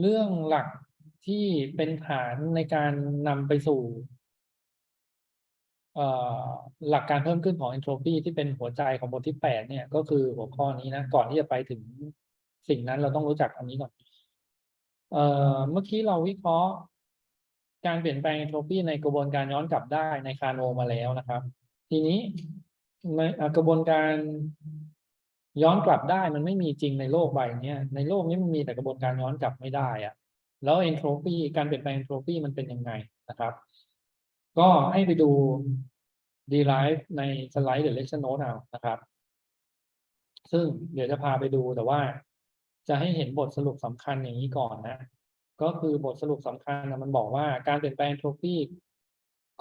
เรื่องหลักที่เป็นฐานในการนำไปสู่หลักการเพิ่มขึ้นของ entropy ที่เป็นหัวใจของบทที่แปดเนี่ย ก็คือหัวข้อนี้นะ ก่อนที่จะไปถึงสิ่งนั้นเราต้องรู้จักอันนี้ก่อนเมื่อกี้เราวิเคราะห์การเปลี่ยนแปลง entropy ในกระบวนการย้อนกลับได้ในคาโนมาแล้วนะครับ ทีนี้ในกระบวนการ ย้อนกลับได้มันไม่มีจริงในโลกใบนี้ในโลกนี้มันมีแต่กระบวนการย้อนกลับไม่ได้อะแล้ว entropy การเปลี่ยนแปลง entropy มันเป็นยังไงนะครับ ก็ให้ไปดู derive ในสไลด์หรือ lecture note เอานะครับ ซึ่งเดี๋ยวจะพาไปดูแต่ว่าจะให้เห็นบทสรุปสำคัญอย่างนี้ก่อนนะ ก็คือบทสรุปสำคัญนะมันบอกว่าการเปลี่ยนแปลง entropy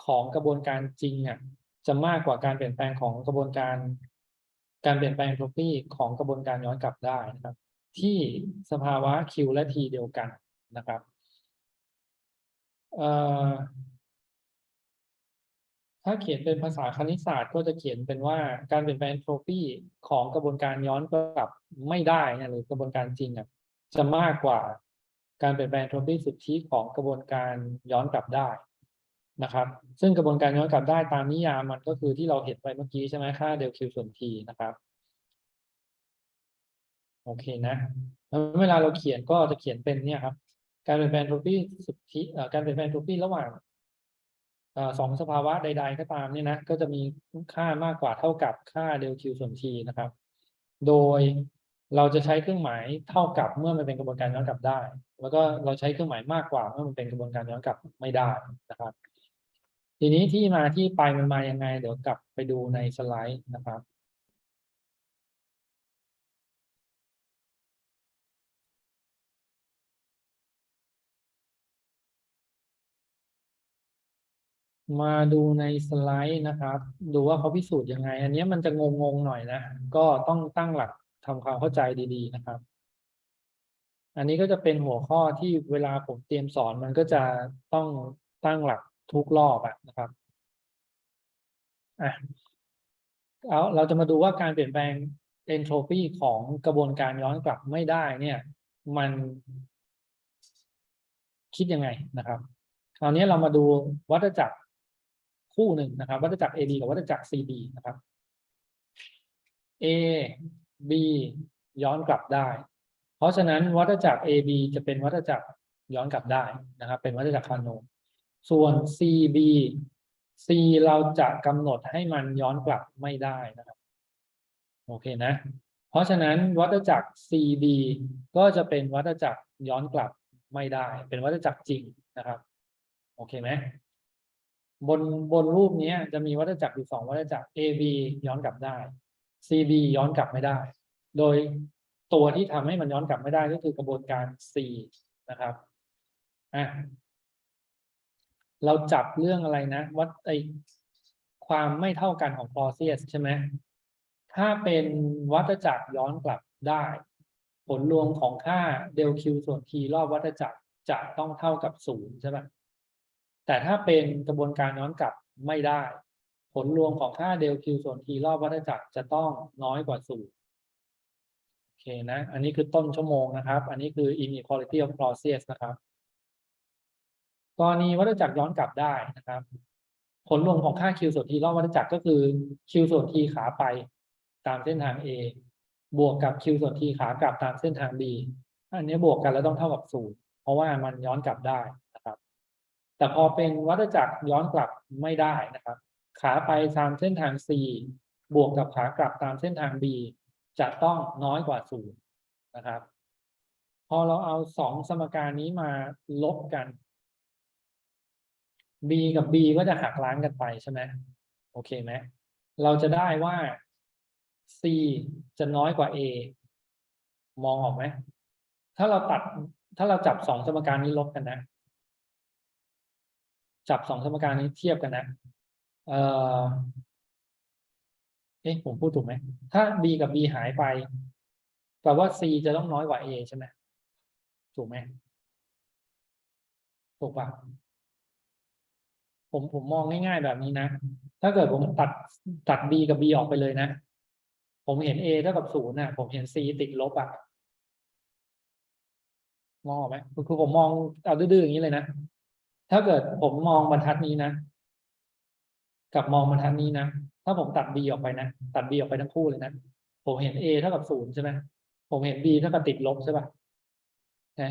ของกระบวนการจริงอะจะมากกว่าการเปลี่ยนแปลงของกระบวนการ การเปลี่ยนแปลง entropy ของกระบวนการย้อนกลับได้นะครับ ที่สภาวะ Q และ T เดียวกันนะครับถ้าเขียนเป็นภาษาคณิตศาสตร์ก็จะเขียนเป็นว่าการเปลี่ยนแปลง entropy ของกระบวนการย้อนกลับไม่ได้นะหรือกระบวนการจริงอะจะมากกว่าการเปลี่ยนแปลง entropy สุทธิของกระบวนการย้อนกลับได้ นะครับ ซึ่งกระบวนการย้อนกลับได้ตามนิยามมันก็คือที่เราเห็นไปเมื่อกี้ใช่ไหมค่าเดล Q ส่วน T นะครับ โอเคนะแล้วเวลาเราเขียนก็จะเขียนเป็นเนี่ยครับ การเปลี่ยนแปลง entropy สุทธิการเปลี่ยนแปลง entropy ระหว่างอสองสภาวะใด ๆ ก็ตามเนี่ยนะ ก็จะมีค่ามากกว่าเท่ากับค่าเดล Q ส่วน T นะครับ โดยเราจะใช้เครื่องหมายเท่ากับเมื่อมันเป็นกระบวนการย้อนกลับได้ แล้วก็เราใช้เครื่องหมายมากกว่าเมื่อมันเป็นกระบวนการย้อนกลับไม่ได้นะครับ ทีนี้ที่มาที่ไปมันมายังไง เดี๋ยวกลับไปดูในสไลด์นะครับ มาดูในสไลด์นะครับ ดูว่าเขาพิสูจน์ยังไง อันนี้มันจะงงๆหน่อยนะ ก็ต้องตั้งหลักทำความเข้าใจดีๆนะครับ อันนี้ก็จะเป็นหัวข้อที่เวลาผมเตรียมสอนมันก็จะต้องตั้งหลัก ทุกรอบอะนะครับอะเอาเราจะมาดูว่าการเปลี่ยนแปลง entropy ของกระบวนการย้อนกลับไม่ได้เนี่ย มัน คิดยังไงนะครับคราวนี้เรามาดูวัฏจักรคู่หนึ่งนะครับ วัฏจักร AB กับวัฏจักร CB นะครับ A B ย้อนกลับได้ เพราะฉะนั้นวัฏจักร AB จะเป็นวัฏจักรย้อนกลับได้นะครับ เป็นวัฏจักรคาโน ส่วน CB C เราจะกำหนดให้มันย้อนกลับไม่ได้นะครับ โอเคนะ เพราะฉะนั้นวัฏจักร CB ก็จะเป็นวัฏจักรย้อนกลับไม่ได้ เป็นวัฏจักรจริงนะครับ โอเคไหมบนบนรูปนี้จะมีวัฏจักรอยู่สองวัฏจักร AB ย้อนกลับได้ CB ย้อนกลับไม่ได้ โดยตัวที่ทำให้มันย้อนกลับไม่ได้ก็คือกระบวนการ C นะครับอะ เราจับเรื่องอะไรนะ วัดไอความไม่เท่ากันของ process ใช่ไหมถ้าเป็นวัฏจักรย้อนกลับได้ ผลรวมของค่าเดล Q ส่วน T รอบวัฏจักรจะต้องเท่ากับศูนย์ใช่ไหมแต่ถ้าเป็นกระบวนการย้อนกลับไม่ได้ ผลรวมของค่าเดล Q ส่วน T รอบวัฏจักรจะต้องน้อยกว่าศูนย์โอเคนะ อันนี้คือต้นชั่วโมงนะครับ อันนี้คือ inequality of process นะครับ กรณีวัฏจักรย้อนกลับได้นะครับ ผลรวมของค่า Q ส่วน T รอบวัฏจักรก็คือ Q ส่วน T ขาไปตามเส้นทาง A บวกกับ Q ส่วน T ขากลับตามเส้นทาง B อันนี้บวกกันแล้วต้องเท่ากับศูนย์เพราะว่ามันย้อนกลับได้นะครับ แต่พอเป็นวัฏจักรย้อนกลับไม่ได้นะครับ ขาไปตามเส้นทาง C บวกกับขากลับตามเส้นทาง B จะต้องน้อยกว่าศูนย์นะครับ พอเราเอาสองสมการนี้มาลบกัน b กับ b ก็จะหักล้างกันไปใช่ไหมโอเคไหมเราจะได้ว่า c จะน้อยกว่า a มองออกไหมถ้าเราตัด ถ้าเราจับสองสมการนี้ลบกันนะ จับสองสมการนี้เทียบกันนะเออเอ๊ะผมพูดถูกไหม ถ้า b กับ b หายไปแปลว่า c จะต้องน้อยกว่า a ใช่ไหมถูกไหมถูกปะ ผมผมมองง่ายๆแบบนี้นะ ถ้าเกิดผมตัดตัด b กับ b ออกไปเลยนะ ผมเห็น a เท่ากับศูนย์นะผมเห็น c ติดลบอะมองออกไหมคือผมมองเอาดื้อๆอย่างนี้เลยนะ ถ้าเกิดผมมองบรรทัดนี้นะ กับมองบรรทัดนี้นะ ถ้าผมตัด b ออกไปนะ ตัด b ออกไปทั้งคู่เลยนะ ผมเห็น a เท่ากับศูนย์ใช่ไหมผมเห็น b เท่ากับติดลบใช่ป่ะนะ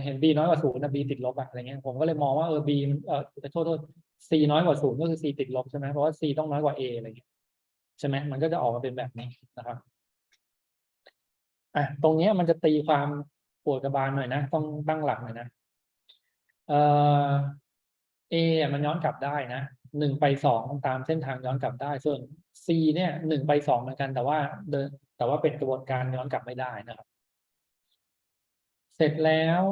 เห็น b น้อยกว่าศูนย์นะ b ติดลบอะอะไรเงี้ยผมก็เลยมองว่าเออ b เออโทษโทษ c น้อยกว่าศูนย์ก็คือ c ติดลบใช่ไหมเพราะว่า c ต้องน้อยกว่า a อะไรเงี้ยใช่ไหมมันก็จะออกมาเป็นแบบนี้นะครับอะตรงนี้มันจะตีความปวดกระบาลหน่อยนะ ต้องตั้งหลักหน่อยนะเอ่อ A อะมันย้อนกลับได้นะหนึ่งไปสองตามเส้นทางย้อนกลับได้ ส่วน C เนี่ยหนึ่งไปสองเหมือนกันแต่ว่าเดินแต่ว่าเป็นกระบวนการย้อนกลับไม่ได้นะครับ เสร็จแล้ว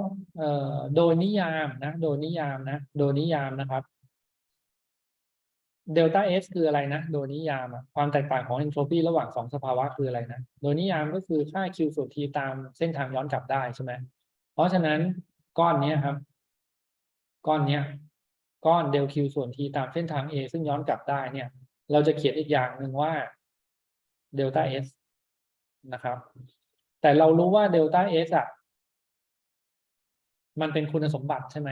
โดยนิยามนะโดยนิยามนะโดยนิยามนะครับเดลต้าเอสคืออะไรนะ โดยนิยามอะความแตกต่างของเอนโทรปีระหว่างสองสภาวะคืออะไรนะ โดยนิยามก็คือค่า Q ส่วน T ตามเส้นทางย้อนกลับได้ใช่ไหมเพราะฉะนั้นก้อนนี้ครับ ก้อนนี้ก้อนเดล Q ส่วน T ตามเส้นทาง A ซึ่งย้อนกลับได้เนี่ย เราจะเขียนอีกอย่างหนึ่งว่าเดลต้าเอสนะครับ แต่เรารู้ว่าเดลต้าเอสอะ มันเป็นคุณสมบัติใช่ไหม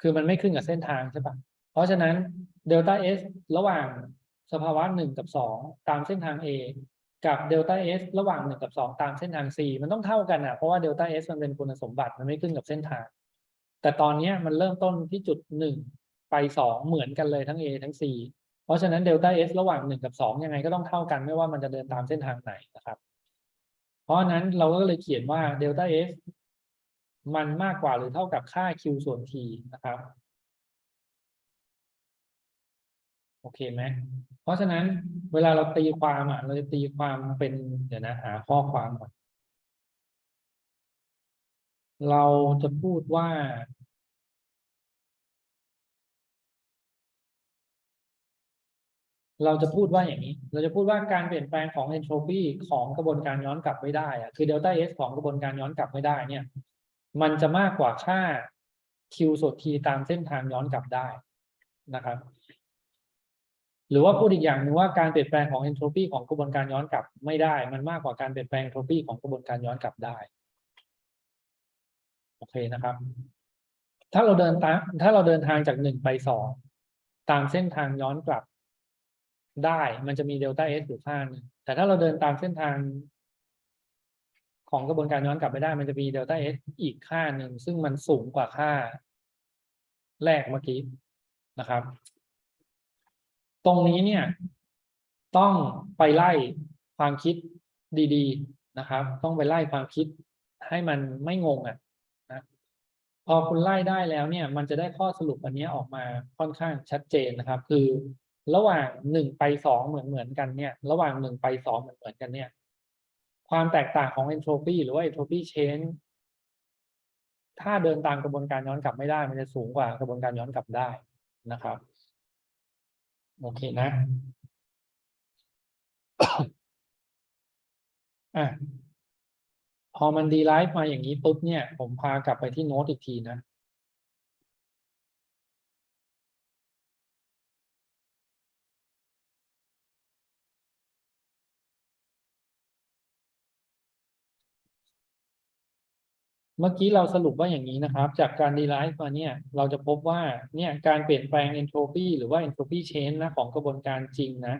คือมันไม่ขึ้นกับเส้นทางใช่ปะเพราะฉะนั้นเดลต้าเอสระหว่างสภาวะหนึ่งกับสองตามเส้นทาง A กับเดลต้าเอสระหว่างหนึ่งกับสองตามเส้นทาง C มันต้องเท่ากันอะเพราะว่าเดลต้าเอสมันเป็นคุณสมบัติมันไม่ขึ้นกับเส้นทาง แต่ตอนเนี้ยมันเริ่มต้นที่จุดหนึ่งไปสองเหมือนกันเลยทั้ง A ทั้ง C เพราะฉะนั้นเดลต้าเอสระหว่างหนึ่งกับสองยังไงก็ต้องเท่ากันไม่ว่ามันจะเดินตามเส้นทางไหนนะครับ เพราะฉะนั้นเราก็เลยเขียนว่าเดลต้าเอส มันมากกว่าหรือเท่ากับค่า q ส่วน t นะครับ โอเคไหม เพราะฉะนั้นเวลาเราตีความอะ เราจะตีความเป็นเดี๋ยวนะหาข้อความก่อน เราจะพูดว่าเราจะพูดว่าอย่างนี้ เราจะพูดว่าการเปลี่ยนแปลงของเอนโทรปีของกระบวนการย้อนกลับไม่ได้อะคือเดลต้าเอสของกระบวนการย้อนกลับไม่ได้เนี่ย มันจะมากกว่าค่า q ส่วน t ตามเส้นทางย้อนกลับได้นะครับ หรือว่าพูดอีกอย่างหนึงว่าการเปลี่ยนแปลงของเอนโทรปีของกระบวนการย้อนกลับไม่ได้ มันมากกว่าการเปลี่ยนแปลงเอนโทรปีของกระบวนการย้อนกลับได้โอเคนะครับ ถ้าเราเดินตามถ้าเราเดินทางจากหนึ่งไปสองตามเส้นทางย้อนกลับได้ มันจะมีเดลต้าเอสอยู่ค่าหนึ่งแต่ถ้าเราเดินตามเส้นทาง ของกระบวนการย้อนกลับไม่ได้มันจะมีเดลต้าเอสอีกค่าหนึ่ง ซึ่งมันสูงกว่าค่า แรกเมื่อกี้นะครับ ตรงนี้เนี่ย ต้องไปไล่ความคิดดีๆนะครับ ต้องไปไล่ความคิดให้มันไม่งงอะนะพอคุณไล่ได้แล้วเนี่ย มันจะได้ข้อสรุปอันนี้ออกมาค่อนข้างชัดเจนนะครับ คือระหว่างหนึ่งไปสองเหมือนเหมือนกันเนี่ย ระหว่างหนึ่งไปสองเหมือนเหมือนกันเนี่ย ความแตกต่างของ entropy หรือว่า entropy change ถ้าเดินตามกระบวนการย้อนกลับไม่ได้ มันจะสูงกว่ากระบวนการย้อนกลับได้นะครับ โอเคนะอะพอมันดีไลฟ์มาอย่างนี้ปุ๊บเนี่ย ผมพากลับไปที่โน้ตอีกทีนะ เมื่อกี้เราสรุปว่าอย่างนี้นะครับ จากการดีไลฟ์มาเนี่ยเราจะพบว่าเนี่ยการเปลี่ยนแปลง entropy หรือว่า entropy change นะของกระบวนการจริงนะ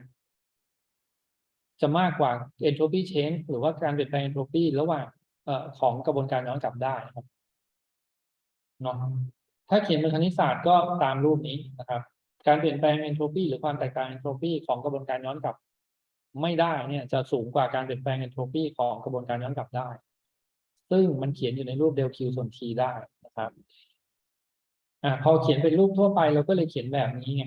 จะมากกว่า entropy change หรือว่าการเปลี่ยนแปลง entropy ระหว่างเอ่อของกระบวนการย้อนกลับได้ครับเนาะถ้าเขียนเป็นคณิตศาสตร์ก็ตามรูปนี้นะครับ การเปลี่ยนแปลง entropy หรือความแตกต่าง entropy ของกระบวนการย้อนกลับ ไม่ได้เนี่ยจะสูงกว่าการเปลี่ยนแปลง entropy ของกระบวนการย้อนกลับได้ ซึ่งมันเขียนอยู่ในรูปเดล Q ส่วน T ได้นะครับอ่าพอเขียนเป็นรูปทั่วไปเราก็เลยเขียนแบบนี้ไง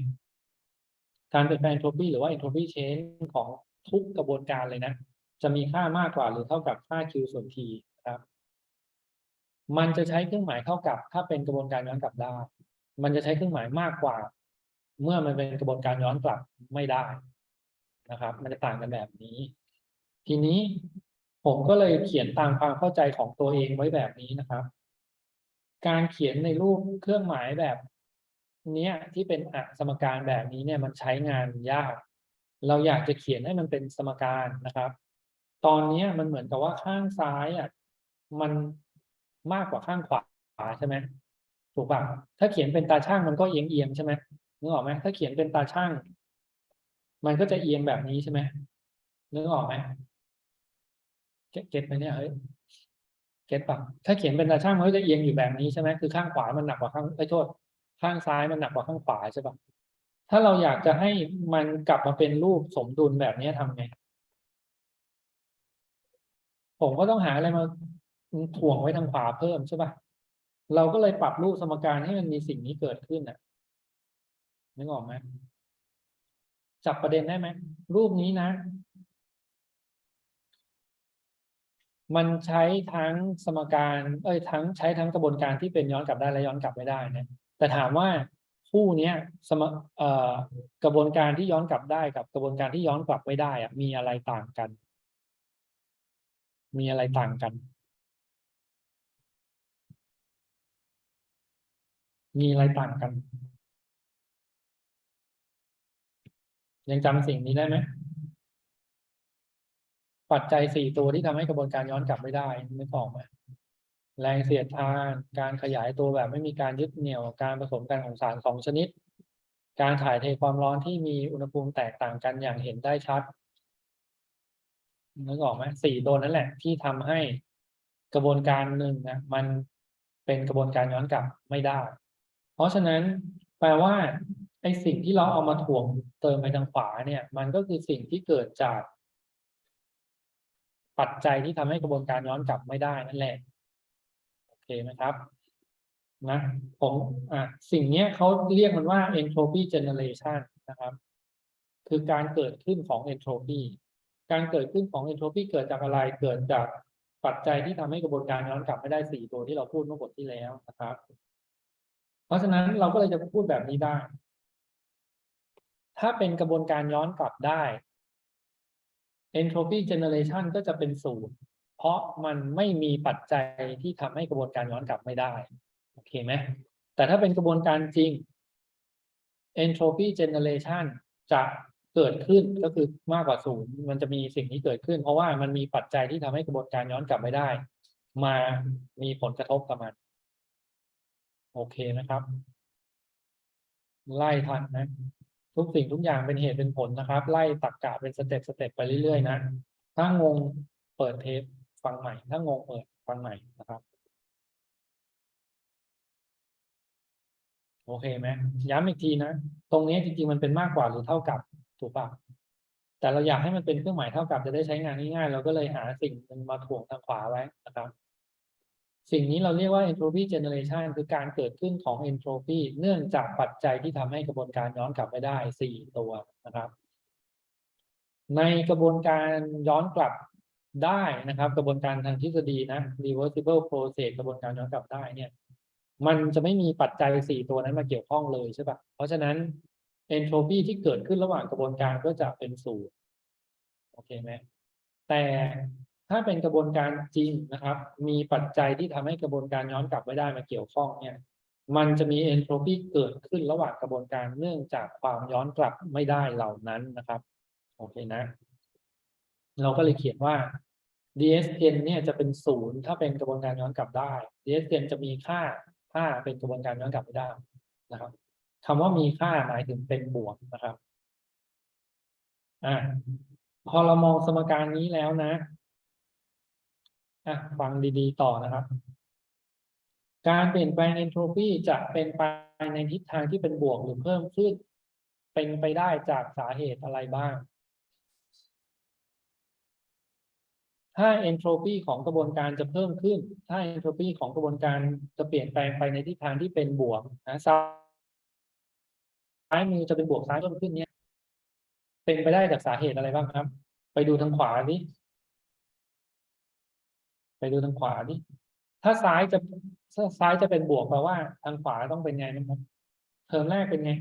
การเปลี่ยนแปลง entropy หรือว่า entropy change ของทุกกระบวนการเลยนะ จะมีค่ามากกว่าหรือเท่ากับค่า Q ส่วน T ครับ มันจะใช้เครื่องหมายเท่ากับ ถ้าเป็นกระบวนการย้อนกลับได้ มันจะใช้เครื่องหมายมากกว่า เมื่อมันเป็นกระบวนการย้อนกลับไม่ได้นะครับ มันจะต่างกันแบบนี้ ทีนี้ ผมก็เลยเขียนตามความเข้าใจของตัวเองไว้แบบนี้นะครับ การเขียนในรูปเครื่องหมายแบบเนี้ยที่เป็นอสมการแบบนี้เนี่ยมันใช้งานยาก เราอยากจะเขียนให้มันเป็นสมการนะครับ ตอนนี้มันเหมือนกับว่าข้างซ้ายอะมันมากกว่าข้างขวาใช่ไหมถูกป่ะถ้าเขียนเป็นตาช่างมันก็เอียงเอียงใช่ไหมนึกออกไหมถ้าเขียนเป็นตาช่าง มันก็จะเอียงแบบนี้ใช่ไหมนึกออกไหม เก็ตไหมเนี่ยเฮ้ยเก็ตป่ะถ้าเขียนเป็นตาช่างมันก็จะเอียงอยู่แบบนี้ใช่ไหมคือข้างขวามันหนักกว่าข้างไอ้ยโทษ ข้างซ้ายมันหนักกว่าข้างขวาใช่ป่ะถ้าเราอยากจะให้มันกลับมาเป็นรูปสมดุลแบบนี้ทำไง ผมก็ต้องหาอะไรมาถ่วงไว้ทางขวาเพิ่มใช่ป่ะเราก็เลยปรับรูปสมการให้มันมีสิ่งนี้เกิดขึ้นน่ะนึกออกไหมจับประเด็นได้ไหมรูปนี้นะ มันใช้ทั้งสมการ เอ้ยทั้งใช้ทั้งกระบวนการที่เป็นย้อนกลับได้และย้อนกลับไม่ได้นะแต่ถามว่าคู่นี้สมเอ่อกระบวนการที่ย้อนกลับได้กับกระบวนการที่ย้อนกลับไม่ได้อะมีอะไรต่างกัน มีอะไรต่างกัน มีอะไรต่างกัน ยังจำสิ่งนี้ได้ไหม ปัจจัยสี่ตัวที่ทำให้กระบวนการย้อนกลับไม่ได้นึกออกไหมแรงเสียดทานการขยายตัวแบบไม่มีการยึดเหนี่ยวการผสมกันของสารสองชนิด การถ่ายเทความร้อนที่มีอุณหภูมิแตกต่างกันอย่างเห็นได้ชัดนึกออกไหมสี่ตัวนั่นแหละ ที่ทำให้กระบวนการหนึ่งนะมันเป็นกระบวนการย้อนกลับไม่ได้ เพราะฉะนั้นแปลว่าไอ้สิ่งที่เราเอามาถ่วงเติมไปทางขวาเนี่ย มันก็คือสิ่งที่เกิดจาก ปัจจัยที่ทำให้กระบวนการย้อนกลับไม่ได้นั่นแหละโอเคไหมครับนะผมอะสิ่งเนี้ยเขาเรียกมันว่า entropy generation นะครับ คือการเกิดขึ้นของ entropy การเกิดขึ้นของ entropy เกิดจากอะไรเกิดจากปัจจัยที่ทำให้กระบวนการย้อนกลับไม่ได้สี่ตัวที่เราพูดเมื่อบทที่แล้วนะครับ เพราะฉะนั้นเราก็เลยจะพูดแบบนี้ได้ ถ้าเป็นกระบวนการย้อนกลับได้ entropy generation ก็จะเป็นศูนย์เพราะมันไม่มีปัจจัยที่ทำให้กระบวนการย้อนกลับไม่ได้ โอเคไหมแต่ถ้าเป็นกระบวนการจริง entropy generation จะเกิดขึ้นก็คือมากกว่าศูนย์มันจะมีสิ่งนี้เกิดขึ้น เพราะว่ามันมีปัจจัยที่ทำให้กระบวนการย้อนกลับไม่ได้ มามีผลกระทบกับมัน โอเคนะครับ ไล่ทันนะ ทุกสิ่งทุกอย่างเป็นเหตุเป็นผลนะครับ ไล่ตักกะเป็นสเต็ปสเต็ปไปเรื่อยๆนะถ้างงเปิดเทปฟังใหม่ ถ้างงเปิดฟังใหม่นะครับ โอเคไหมย้ำอีกทีนะตรงนี้จริงๆมันเป็นมากกว่าหรือเท่ากับถูกปะแต่เราอยากให้มันเป็นเครื่องหมายเท่ากับจะได้ใช้งานง่ายๆเราก็เลยหาสิ่งหนึ่งมาถ่วงทางขวาไว้นะครับ สิ่งนี้เราเรียกว่า entropy generation คือการเกิดขึ้นของ entropy เนื่องจากปัจจัยที่ทำให้กระบวนการย้อนกลับไม่ได้สี่ตัวนะครับ ในกระบวนการย้อนกลับได้นะครับ กระบวนการทางทฤษฎีนะ reversible process กระบวนการย้อนกลับได้เนี่ย มันจะไม่มีปัจจัยสี่ตัวนั้นมาเกี่ยวข้องเลยใช่ปะเพราะฉะนั้น entropy ที่เกิดขึ้นระหว่างกระบวนการก็จะเป็นศูนย์โอเคไหมแต่ ถ้าเป็นกระบวนการจริงนะครับ มีปัจจัยที่ทำให้กระบวนการย้อนกลับไม่ได้มาเกี่ยวข้องเนี่ย มันจะมี entropy เกิดขึ้นระหว่างกระบวนการเนื่องจากความย้อนกลับไม่ได้เหล่านั้นนะครับ โอเคนะ เราก็เลยเขียนว่า dsn เนี่ยจะเป็นศูนย์ถ้าเป็นกระบวนการย้อนกลับได้ dsn จะมีค่าถ้าเป็นกระบวนการย้อนกลับไม่ได้นะครับคำว่ามีค่าหมายถึงเป็นบวกนะครับอ่าพอเรามองสมการนี้แล้วนะ อะฟังดีๆ ต่อนะครับ การเปลี่ยนแปลง entropy จะเป็นไปในทิศทางที่เป็นบวกหรือเพิ่มขึ้น เป็นไปได้จากสาเหตุอะไรบ้าง ถ้า entropy ของกระบวนการจะเพิ่มขึ้น ถ้า entropy ของกระบวนการจะเปลี่ยนแปลงไปในทิศทางที่เป็นบวกนะซ้ายมือจะเป็นบวกซ้ายเพิ่มขึ้นเนี่ย เป็นไปได้จากสาเหตุอะไรบ้างครับ ไปดูทางขวาดิ ไปดูทางขวาดิ ถ้าซ้ายจะถ้าซ้ายจะเป็นบวกแปลว่า ทางขวาต้องเป็นไงนะครับ เทอมแรกเป็นไง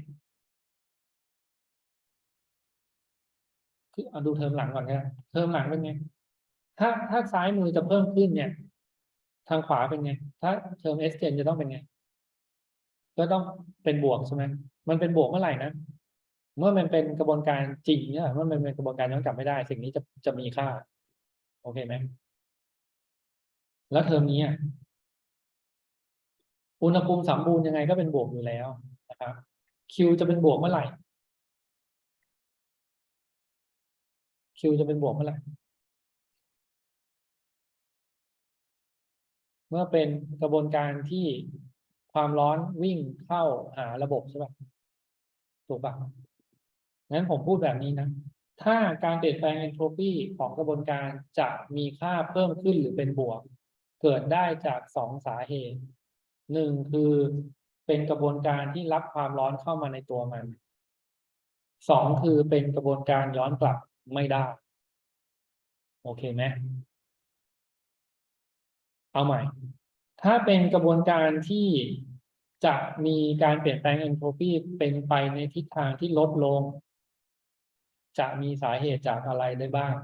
คือเอาดูเทอมหลังก่อนนะเทอมหลังเป็นไง ถ้าถ้าซ้ายมือจะเพิ่มขึ้นเนี่ย ทางขวาเป็นไง ถ้าเทอม s 10จะต้องเป็นไง ก็ต้องเป็นบวกใช่ไหมมันเป็นบวกเมื่อไหร่นะ เมื่อมันเป็นกระบวนการจริงเนี่ยเมื่อมันเป็นกระบวนการย้อนกลับไม่ได้ สิ่งนี้จะจะมีค่า โอเคไหม แล้วเทอมนี้อะอุณหภูมิสมบูรณ์ยังไงก็เป็นบวกอยู่แล้วนะครับ Q จะเป็นบวกเมื่อไหร่ Q จะเป็นบวกเมื่อไหร่ เมื่อเป็นกระบวนการที่ความร้อนวิ่งเข้าหาระบบใช่ปะถูกปะงั้นผมพูดแบบนี้นะ ถ้าการเปลี่ยนแปลงเอนโทรปีของกระบวนการจะมีค่าเพิ่มขึ้นหรือเป็นบวก เกิดได้จากสองสาเหตุหนึ่งคือเป็นกระบวนการที่รับความร้อนเข้ามาในตัวมันสองคือเป็นกระบวนการย้อนกลับไม่ได้ โอเคไหมเอาใหม่ ถ้าเป็นกระบวนการที่จะมีการเปลี่ยนแปลงเอนโทรปีเป็นไปในทิศทางที่ลดลง จะมีสาเหตุจากอะไรได้บ้าง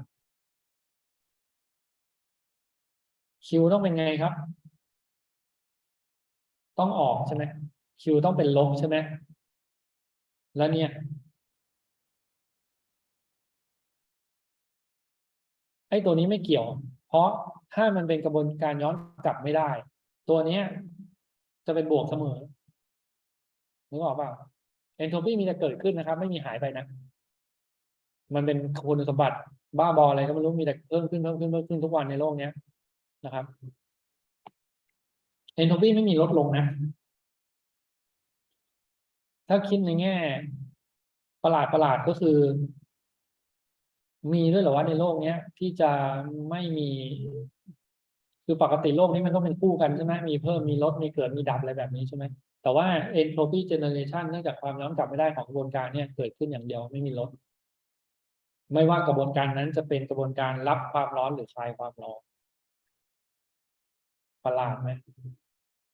คิวต้องเป็นไงครับ ต้องออกใช่ไหมคิวต้องเป็นลบใช่ไหมแล้วเนี่ยไอ้ตัวนี้ไม่เกี่ยว เพราะถ้ามันเป็นกระบวนการย้อนกลับไม่ได้ ตัวนี้จะเป็นบวกเสมอนึกออกป่าเอนโทรปีมีแต่เกิดขึ้นนะครับ ไม่มีหายไปนะ มันเป็นคุณสมบัติบ้าบออะไรก็ไม่รู้มีแต่เพิ่มขึ้นเพิ่มขึ้นเพิ่มขึ้นทุกวันในโลกเนี้ย นะครับเอนโทรปีไม่มีลดลงนะ ถ้าคิดในแง่ ประหลาดประหลาดก็คือ มีด้วยเหรอว่าในโลกเนี้ย ที่จะไม่มี คือปกติโลกนี้มันต้องเป็นคู่กันใช่ไหมมีเพิ่มมีลดมีเกิดมีดับอะไรแบบนี้ใช่ไหมแต่ว่า entropy generation เนื่องจากความย้อนกลับไม่ได้ของกระบวนการเนี่ยเกิดขึ้นอย่างเดียวไม่มีลด ไม่ว่ากระบวนการนั้นจะเป็นกระบวนการรับความร้อนหรือคลายความร้อน ประหลาดไหม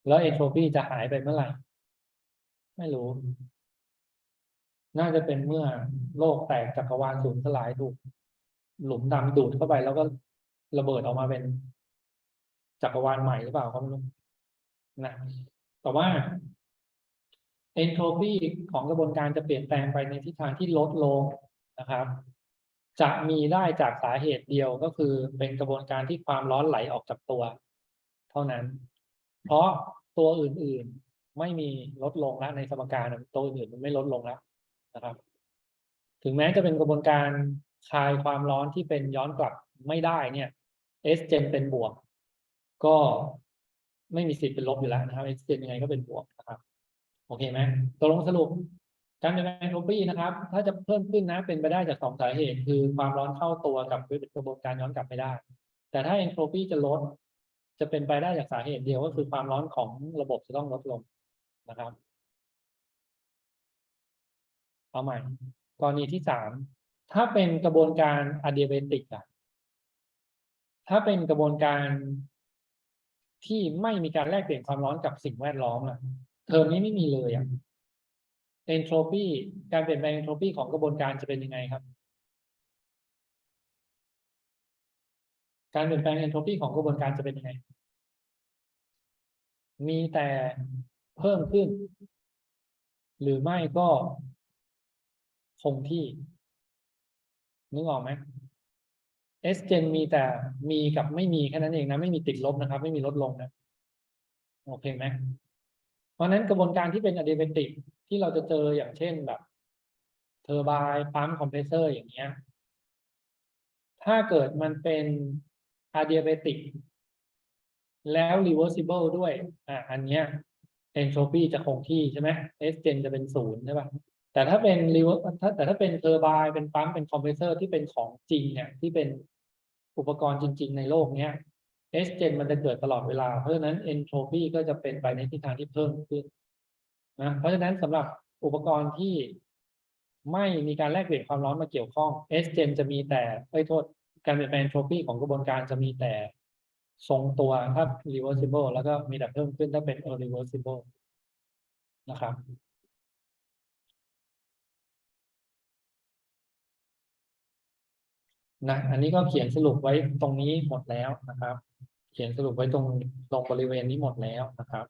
แล้วเอนโทรปีจะหายไปเมื่อไหร่ ไม่รู้ น่าจะเป็นเมื่อโลกแตกจักรวาลสูญสลายถูก หลุมดำดูดเข้าไป แล้วก็ระเบิดออกมาเป็นจักรวาลใหม่หรือเปล่าก็ไม่รู้นะแต่ว่าเอนโทรปีของกระบวนการจะเปลี่ยนแปลงไปในทิศทางที่ลดลงนะครับ จะมีได้จากสาเหตุเดียวก็คือเป็นกระบวนการที่ความร้อนไหลออกจากตัว เท่านั้น เพราะตัวอื่นๆไม่มีลดลงแล้วในสมการตัวอื่นมันไม่ลดลงแล้วนะครับ ถึงแม้จะเป็นกระบวนการคลายความร้อนที่เป็นย้อนกลับไม่ได้เนี่ย S เจนเป็นบวก ก็ไม่มีสิทธิ์เป็นลบอยู่แล้วนะครับ S เจนยังไงก็เป็นบวกนะครับ โอเคไหมตกลงสรุปการเปลี่ยนแปลงเอนโทรปีนะครับ ถ้าจะเพิ่มขึ้นนะเป็นไปได้จากสองสาเหตุ คือความร้อนเข้าตัวกับกระบวนการย้อนกลับไม่ได้ แต่ถ้าเอนโทรปีจะลด จะเป็นไปได้จากสาเหตุเดียวก็คือความร้อนของระบบจะต้องลดลงนะครับ เอาใหม่ กรณีที่สามถ้าเป็นกระบวนการอะเดียเบติกอะถ้าเป็นกระบวนการที่ไม่มีการแลกเปลี่ยนความร้อนกับสิ่งแวดล้อมอะเทอมนี้ไม่มีเลยอะเอนโทรปีการเปลี่ยนแปลงเอนโทรปีของกระบวนการจะเป็นยังไงครับ การเปลี่ยนแปลงเอนโทรปีของกระบวนการจะเป็นยังไง มีแต่เพิ่มขึ้น หรือไม่ก็คงที่ นึกออกไหม S gen มีแต่มีกับไม่มีแค่นั้นเองนะ ไม่มีติดลบนะครับ ไม่มีลดลงนะโอเคไหมเพราะนั้นกระบวนการที่เป็นอะดีเบติกที่เราจะเจออย่างเช่นแบบเทอร์บายปั๊มคอมเพรสเซอร์อย่างเงี้ย ถ้าเกิดมันเป็น อะดีเบติกแล้ว reversible ด้วย อะอันเนี้ย entropy จะคงที่ใช่ไหม S gen จะเป็นศูนย์ใช่ป่ะแต่ถ้าเป็น reverse แต่ถ้าเป็นเทอร์บายเป็นปั๊มเป็นคอมเพรสเซอร์ที่เป็นของจริงเนี่ยที่เป็นอุปกรณ์จริง ๆ ในโลกเนี้ย S gen มันจะเกิดตลอดเวลา เพราะฉะนั้น entropy ก็จะเป็นไปในทิศทางที่เพิ่มขึ้นนะเพราะฉะนั้นสำหรับอุปกรณ์ที่ไม่มีการแลกเปลี่ยนความร้อนมาเกี่ยวข้อง S gen จะมีแต่ไอ้ยโทษ การเปลี่ยนแปลง entropy ของกระบวนการจะมีแต่ทรงตัวถ้า reversible แล้วก็มีแต่เพิ่มขึ้นถ้าเป็น irreversible นะครับนะอันนี้ก็เขียนสรุปไว้ตรงนี้หมดแล้วนะครับ เขียนสรุปไว้ตรงตรงบริเวณนี้หมดแล้วนะครับ